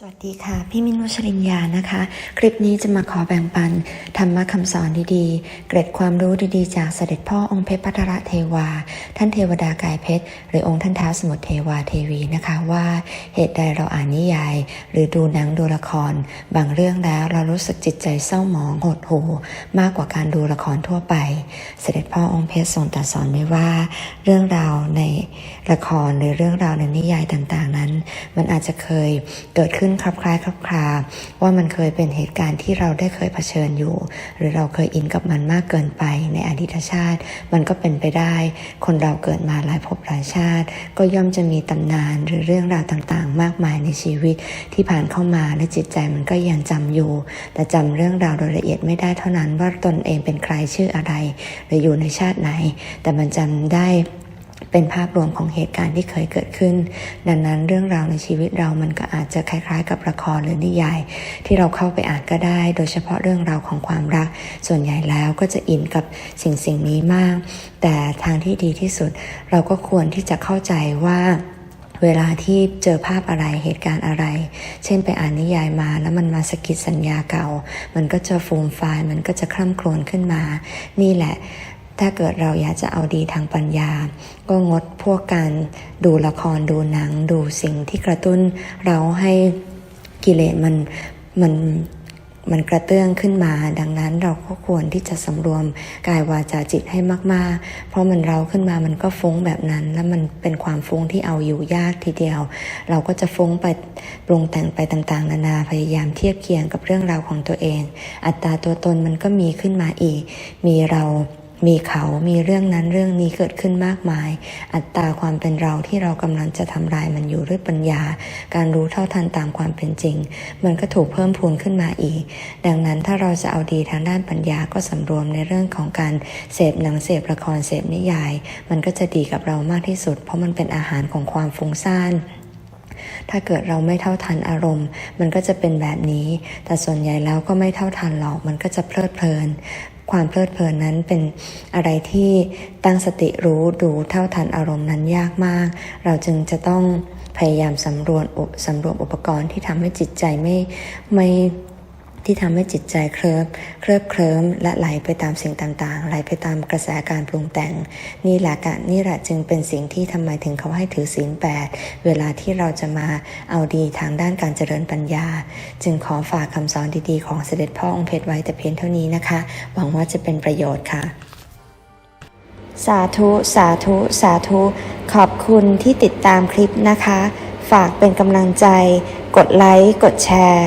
สวัสดีค่ะ พี่มินวชรินยานะคะ คลิปนี้จะมาขอแบ่งปัน ธรรมะคำสอนดีๆ เกร็ดความรู้ดีๆ จากเสด็จพ่อองค์เพชรพัทรเทวา ท่านเทวดากายเพชร หรือองค์ท่านท้าสมุทรเทวาเทวีนะคะว่าเหตุใดเราอ่านนิยาย หรือดูหนังดูละคร บางเรื่องแล้วเรารู้สึกจิตใจเศร้าหมองหดหู่มากกว่าการดูละครทั่วไป เสด็จพ่อองค์เพชรทรงตรัสสอนไว้ว่า เรื่องราวในละครหรือเรื่องราวในนิยายต่างๆ นั้น มันอาจจะเคยเกิดขึ้นคลับคล้ายคลับคลาว่ามันเคยเป็นเหตุการณ์ที่เราได้เคยเผชิญอยู่ หรือเราเคยอินกับมันมากเกินไปในอดีตชาติ มันก็เป็นไปได้ คนเราเกิดมาหลายภพหลายชาติ ก็ย่อมจะมีตำนานหรือเรื่องราวต่างๆ มากมายในชีวิตที่ผ่านเข้ามาและจิตใจมันก็ยังจำอยู่ แต่จำเรื่องราวโดยละเอียดไม่ได้เท่านั้นว่าตนเองเป็นใครชื่ออะไร หรืออยู่ในชาติไหน แต่มันจำได้ เป็นภาพรวมของเหตุการณ์ที่เคยเกิดขึ้น ดังนั้นเรื่องราวในชีวิตเรามันก็อาจจะคล้าย ๆ กับละครหรือนิยาย ที่เราเข้าไปอ่านก็ได้ โดยเฉพาะเรื่องราวของความรัก ส่วนใหญ่แล้วก็จะอินกับสิ่งสิ่งนี้มาก แต่ทางที่ดีที่สุด เราก็ควรที่จะเข้าใจว่าเวลาที่เจอภาพอะไรเหตุการณ์อะไร เช่นไปอ่านนิยายมาแล้วมันมาสะกิดสัญญาเก่า มันก็จะฟูมฟายมันก็จะคล่ำโคลนขึ้นมา นี่แหละ ถ้าเกิดเราอยากจะเอาดีทางปัญญา ก็งดพวกการดูละครดูหนัง ดูสิ่งที่กระตุ้นเราให้กิเลสมันมันมันกระเตื้องขึ้นมา ดังนั้นเราก็ควรที่จะสำรวมกายวาจาจิตให้มาก ๆ เพราะมันเราขึ้นมามันก็ฟุ้งแบบนั้น แล้วมันเป็นความฟุ้งที่เอาอยู่ยากทีเดียว เราก็จะฟุ้งไปปรุงแต่งไปต่าง ๆ นานาพยายามเทียบเคียงกับเรื่องราวของตัวเอง อัตราตัวตนมันก็มีขึ้นมาอีก มีเรา มีเขามีเรื่องนั้นเรื่องนี้เกิดขึ้นมากมาย อัตราความเป็นเราที่เรากำลังจะทำลายมันอยู่ด้วยปัญญา การรู้เท่าทันตามความเป็นจริง มันก็ถูกเพิ่มพูนขึ้นมาอีก ดังนั้นถ้าเราจะเอาดีทางด้านปัญญาก็สำรวมในเรื่องของการเสพหนังเสพละครเสพนิยาย มันก็จะดีกับเรามากที่สุด เพราะมันเป็นอาหารของความฟุ้งซ่านถ้าเกิดเราไม่เท่าทันอารมณ์ มันก็จะเป็นแบบนี้ แต่ส่วนใหญ่แล้วก็ไม่เท่าทันหรอก มันก็จะเพลิดเพลิน ความเพลิดเพลินนั้นเป็นอะไรที่ตั้งสติรู้ดูเท่าทันอารมณ์นั้นยากมาก เราจึงจะต้องพยายามสำรวจสำรวมอุปกรณ์ที่ทำให้จิตใจไม่ไม่ ที่ทำให้จิตใจเคลิบเคลิบเคลิ้มและไหลไปตามสิ่งต่างๆ ไหลไปตามกระแสการปรุงแต่ง นี่แหละกะนี่แหละจึงเป็นสิ่งที่ทำไมถึงเขาให้ถือศีลแปดเวลาที่เราจะมาเอาดีทางด้านการเจริญปัญญา จึงขอฝากคำสอนดีๆ ของเสด็จพ่อองค์เพชรไว้แต่เพียงเท่านี้นะคะ หวังว่าจะเป็นประโยชน์ค่ะสาธุ สาธุ สาธุ ขอบคุณที่ติดตามคลิปนะคะ ฝากเป็นกำลังใจ กดไลค์ กดแชร์